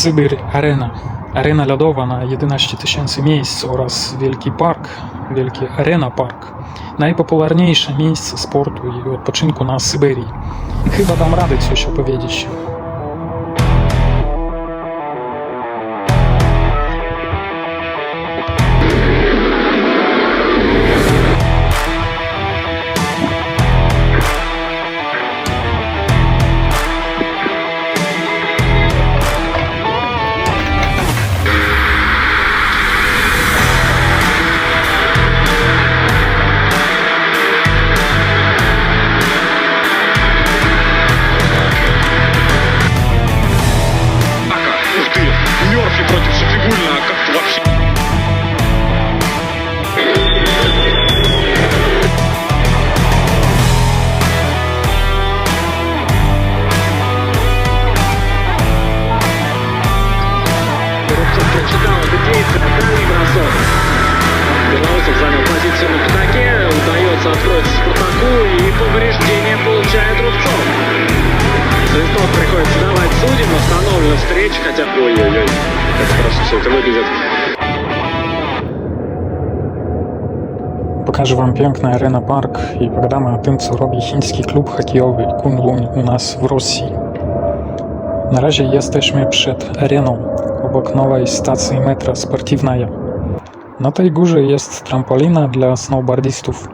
Sybir Arena. Arena lodowa na 11 tysięcy miejsc oraz Wielki Park, Wielki Arena Park. Najpopularniejsze miejsce sportu i odpoczynku na Syberii. Chyba dam radę coś opowiedzieć. Чекалов Идеев, капитальный бросок. Белорусов занял позицию на пятаке, удается открыть Спартаку и повреждение получает Рубцов. Свисток приходится давать судим, установлена встреча, хотя... Ой-ой-ой, как страшно все это выглядит. Покажу вам пенкна Арена Парк і програма тим робби хинский клуб хокейовий Кунлунь у нас в России. На Росії. Наразі jesteśmy przed арену. Obok nowej stacji metra Sportivnaya. Na tej górze jest trampolina dla snowboardistów.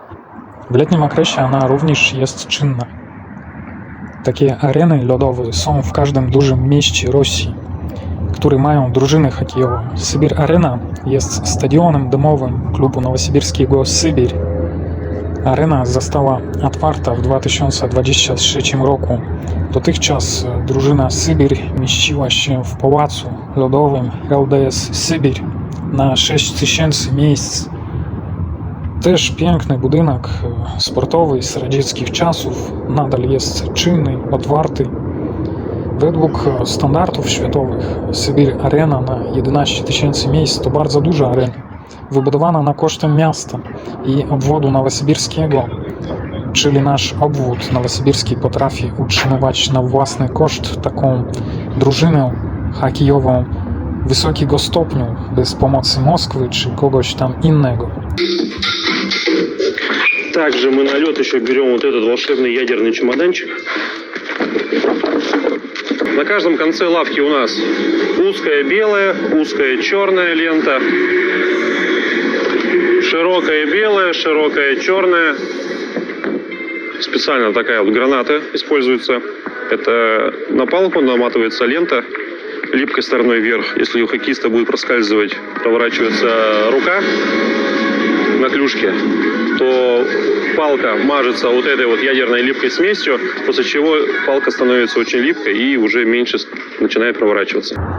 W letnim okresie ona również jest czynna. Takie areny lodowe są w każdym dużym mieście Rosji, które mają drużynę hokejową. Sybir Arena jest stadionem domowym klubu nowosibirskiego Sybir. Arena została otwarta w 2023 roku. Dotychczas drużyna Sybir mieściła się w pałacu lodowym LDS Sybir na 6000 miejsc. Też piękny budynek e, sportowy z radzieckich czasów nadal jest czynny, otwarty. Według e, standardów światowych Sybir Arena na 11 tysięcy miejsc to bardzo duża arena, wybudowana na kosztem miasta i obwodu nowosybirskiego, czyli nasz obwód nowosybirski potrafi utrzymywać na własny koszt taką drużynę hokejową wysokiego stopniu, bez pomocy Moskwy czy kogoś tam innego. Также мы на лед еще берем вот этот волшебный ядерный чемоданчик. На каждом конце лавки у нас узкая белая, узкая черная лента, широкая белая, широкая черная. Специально такая вот граната используется. Это на палку наматывается лента липкой стороной вверх. Если у хоккеиста будет проскальзывать, проворачивается рука на клюшке, то палка мажется вот этой вот ядерной липкой смесью, после чего палка становится очень липкой и уже меньше начинает проворачиваться.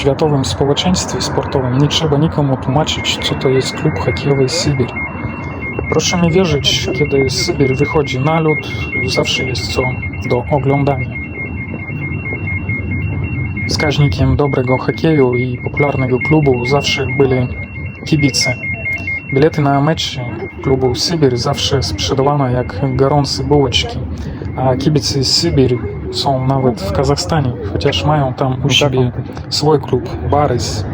Światowym społeczeństwie sportowym nie trzeba nikomu tłumaczyć, co to jest klub hokejowy Sybir. Proszę mi wierzyć, kiedy Sybir wychodzi na lód, zawsze jest co do oglądania. Wskaźnikiem dobrego hokeju i popularnego klubu zawsze byli kibice. Bilety na mecze klubu Sybir zawsze sprzedawano jak gorące bułeczki, a kibice z сон вот в Казахстане, хоча ж маємо там у ну, себя свой клуб, Барис.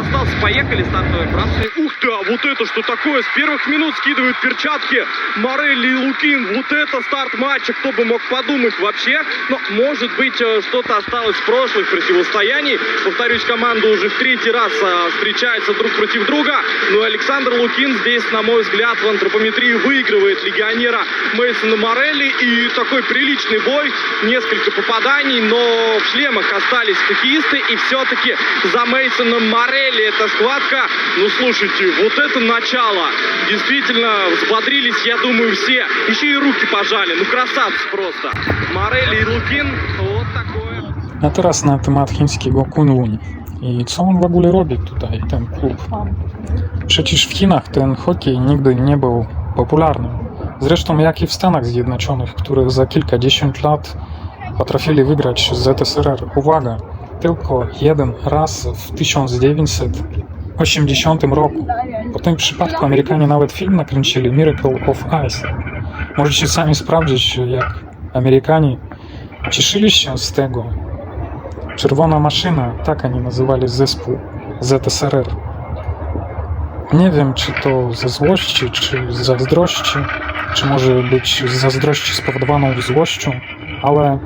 Остался, поехали, стартовый бросок. Ух ты! Вот это что такое? С первых минут скидывают перчатки Морелли и Лукин. Вот это старт матча, кто бы мог подумать вообще. Но, может быть, э, что-то осталось в прошлых противостояний. Повторюсь, команда уже в третий раз а, встречается друг против друга. Ну и Александр Лукин здесь, на мой взгляд, в антропометрии выигрывает легионера Мейсона Морелли. И такой приличный бой, несколько попаданий, но в шлемах остались хоккеисты. И все-таки за Мейсоном Морелли эта схватка. Ну, слушайте, вот это начало. Действительно, взбодрились, я думаю, все. Еще и руки pожали. Ну, красавцы просто. Морелли и Лукин, вот такое. A teraz na temat chińskiego Kunlun. I co on w ogóle robi tutaj, ten klub? Przecież w Chinach ten hokej nigdy nie był popularny. Zresztą jak i w Stanach Zjednoczonych, które za kilkadziesiąt lat potrafili wygrać z ZSRR. Uwaga, tylko jeden raz w 1980 roku. Po tym przypadku Amerykanie nawet film nakręcili Miracle of Ice. Możecie sami sprawdzić, jak Amerykanie cieszyli się z tego. Czerwona maszyna, tak oni nazywali zespół ZSRR. Nie wiem, czy to ze złości, czy z zazdrości, czy może być z zazdrości spowodowaną złością, ale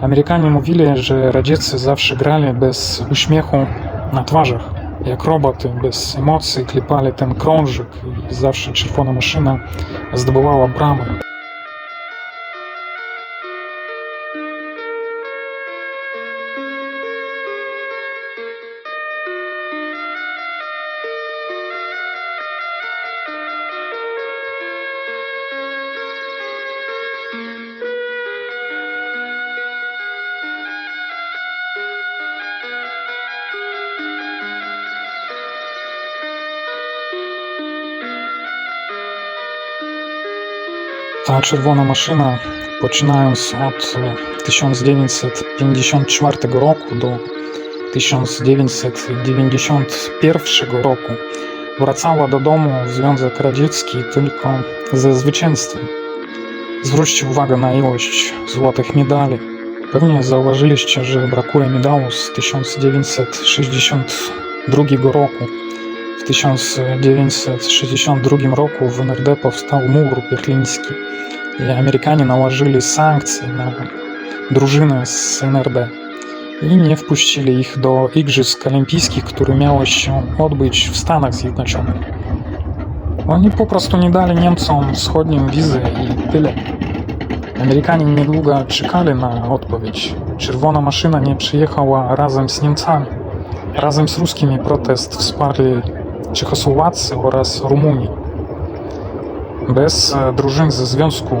Amerykanie mówili, że radzieccy zawsze grali bez uśmiechu na twarzach, jak roboty, bez emocji, klepali ten krążyk i zawsze czerwona maszyna zdobywała bramę. Ta czerwona maszyna, poczynając od e, 1954 roku do 1991 roku, wracała do domu w Związek Radziecki tylko ze zwycięstwem. Zwróćcie uwagę na ilość złotych medali. Pewnie zauważyliście, że brakuje medału z 1962 roku. W 1962 roku w NRD powstał mur berliński i Amerykanie nałożyli sankcje na drużynę z NRD i nie wpuścili ich do Igrzysk Olimpijskich, które miały się odbyć w Stanach Zjednoczonych. Oni po prostu nie dali Niemcom wschodnim wizy i tyle. Amerykanie niedługo czekali na odpowiedź. Czerwona maszyna nie przyjechała razem z Niemcami. Razem z ruskimi protest wsparli Czechosłowacy oraz Rumunii. Bez e, drużyn ze związku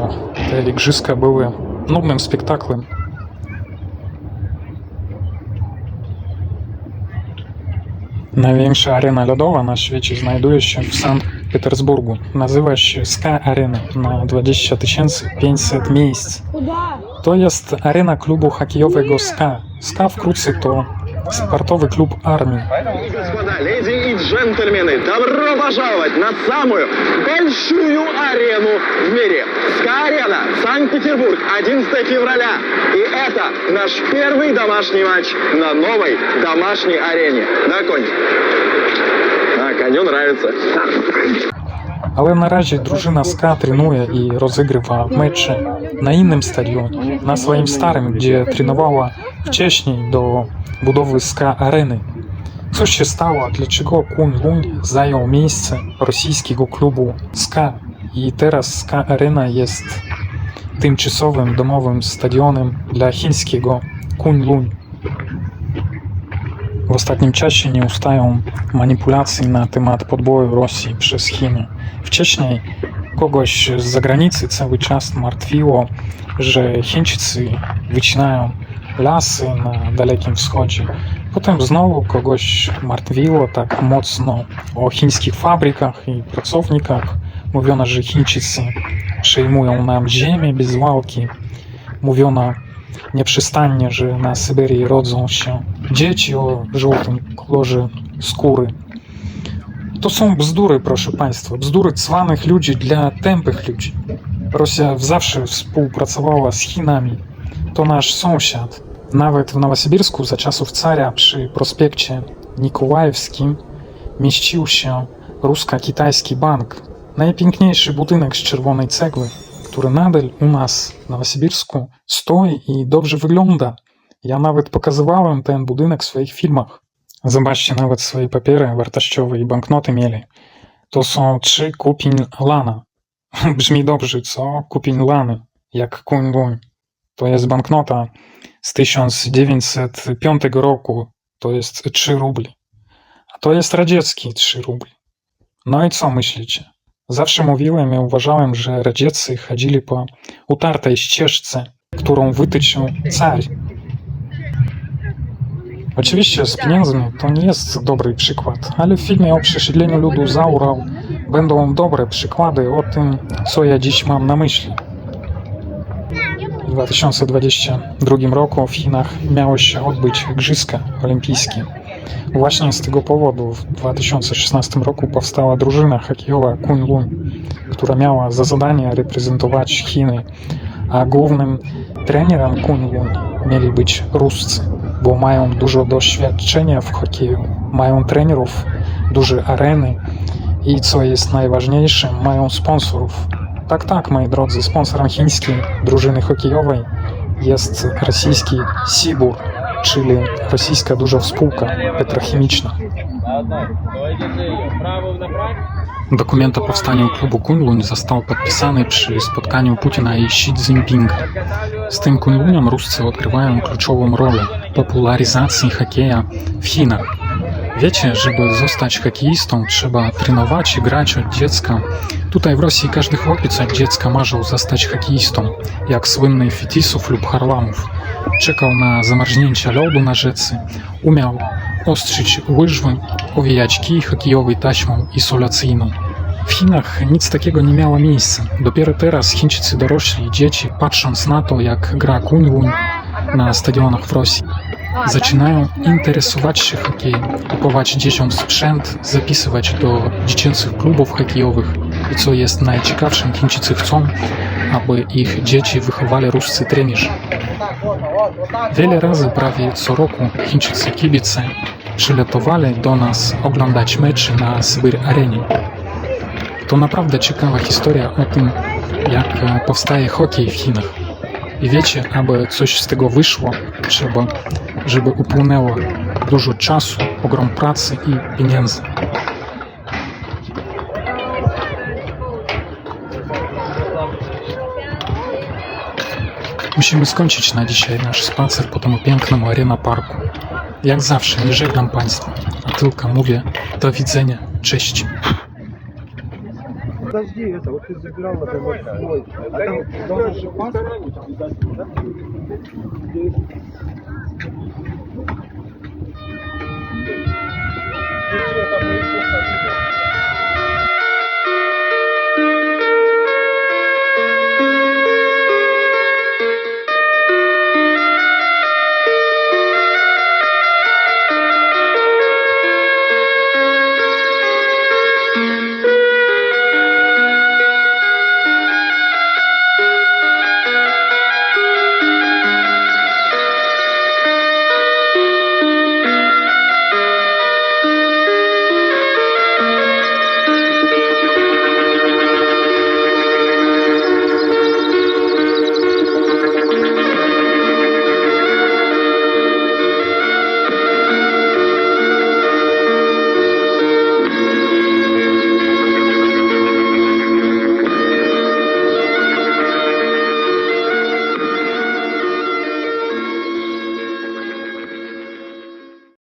te igrzyska były nudnym spektaklem. Największa arena lodowa na świecie znajduje się w Sankt Petersburgu. Nazywa się Ska Arena na 20 500 miejsc. To jest arena klubu hokejowego Ska. Ska wkrótce to klub armii. Поэтому, господа, леди и джентльмены, добро пожаловать на самую большую арену в мире. СКА-арена, Санкт-Петербург, 11 февраля. И это наш первый домашний матч на новой домашней арене. Да, конь? А, коню нравится. Ale na razie drużyna SKA trenuje i rozegrywa mecze na innym stadionie, na swoim starym, gdzie trenowała wcześniej do budowy SKA Areny. Co się stało? Dlaczego Kun Lun zajął miejsce rosyjskiego klubu SKA i teraz SKA Arena jest tymczasowym domowym stadionem dla chińskiego Kun Lun? W ostatnim czasie nie ustają manipulacje na temat podboju Rosji przez Chiny. Wcześniej kogoś z zagranicy cały czas martwiło, że Chińczycy wycinają lasy na Dalekim Wschodzie. Potem znowu kogoś martwiło tak mocno o chińskich fabrykach i pracownikach. Mówiono, że Chińczycy przejmują nam ziemię bez walki. Mówiono nieprzystannie, że na Syberii rodzą się dzieci o żółtym kolorze skóry. To są bzdury, proszę Państwa, bzdury cwanych ludzi dla tępych ludzi. Rosja zawsze współpracowała z Chinami. To nasz sąsiad. Nawet w Nowosibirsku za czasów cara przy prospekcie Nikołajewskim mieścił się rusko-kitajski bank. Najpiękniejszy budynek z czerwonej cegły, który nadal u nas w Nowosibirsku stoi i dobrze wygląda. Ja nawet pokazywałem ten budynek w swoich filmach. Zobaczcie, nawet swoje papiery wartościowe i banknoty mieli. To są trzy kupin lana. Brzmi dobrze, co? Kupin lany, jak kuń luń. To jest banknota z 1905 roku. To jest 3 rubli. A to jest radziecki 3 rubli. No i co myślicie? Zawsze mówiłem i uważałem, że radzieccy chodzili po utartej ścieżce, którą wytyczył car. Oczywiście z pieniędzmi to nie jest dobry przykład, ale w filmie o przesiedleniu ludu za Ural będą dobre przykłady o tym, co ja dziś mam na myśli. W 2022 roku w Chinach miały się odbyć Igrzyska Olimpijskie. Właśnie z tego powodu w 2016 roku powstała drużyna hokejowa Kunlun, która miała za zadanie reprezentować Chiny, a głównym trenerem Kunlun mieli być Ruscy, bo mają dużo doświadczenia w hokeju, mają trenerów, duże areny i co jest najważniejsze, mają sponsorów. Tak, tak, moi drodzy, sponsorem chińskiej drużyny hokejowej jest rosyjski Sibur, czyli rosyjska duża spółka petrochemiczna. Dokument o powstaniu klubu Kunlun został podpisany przy spotkaniu Putina i Xi Jinpinga. Z tym Kunluniem Ruscy odgrywają kluczową rolę w popularyzacji hokeja w Chinach. Wiecie, żeby zostać hokeistą, trzeba trenować i grać od dziecka. Tutaj w Rosji każdy chłopiec od dziecka marzył zostać hokeistą, jak słynny Fetisów lub Harlamów. Czekał na zamarznięcie lodu na rzece, umiał ostrzyć łyżwy, owijać kij hokejowy taśmą izolacyjną. W Chinach nic takiego nie miało miejsca. Dopiero teraz Chińczycy dorośli i dzieci, patrząc na to, jak gra Kunlun na stadionach w Rosji, zaczynają interesować się hokejem, kupować dzieciom sprzęt, zapisywać do dziecięcych klubów hokejowych i co jest najciekawszym, Chińczycy chcą, aby ich dzieci wychowali ruscy trenerzy. Wiele razy, prawie co roku, Chińczycy kibice przylatowali do nas oglądać mecze na Sybir Arenie. To naprawdę ciekawa historia o tym, jak powstaje hokej w Chinach. I wiecie, aby coś z tego wyszło, trzeba, żeby upłynęło dużo czasu, ogrom pracy i pieniędzy. Musimy skończyć na dzisiaj nasz spacer po tym pięknym Arena Parku. Jak zawsze nie żegnam Państwa, a tylko mówię do widzenia, cześć. Подожди, это вот ты забирал на свой, а там должен же паспорт быть обязательно, да? Argentina.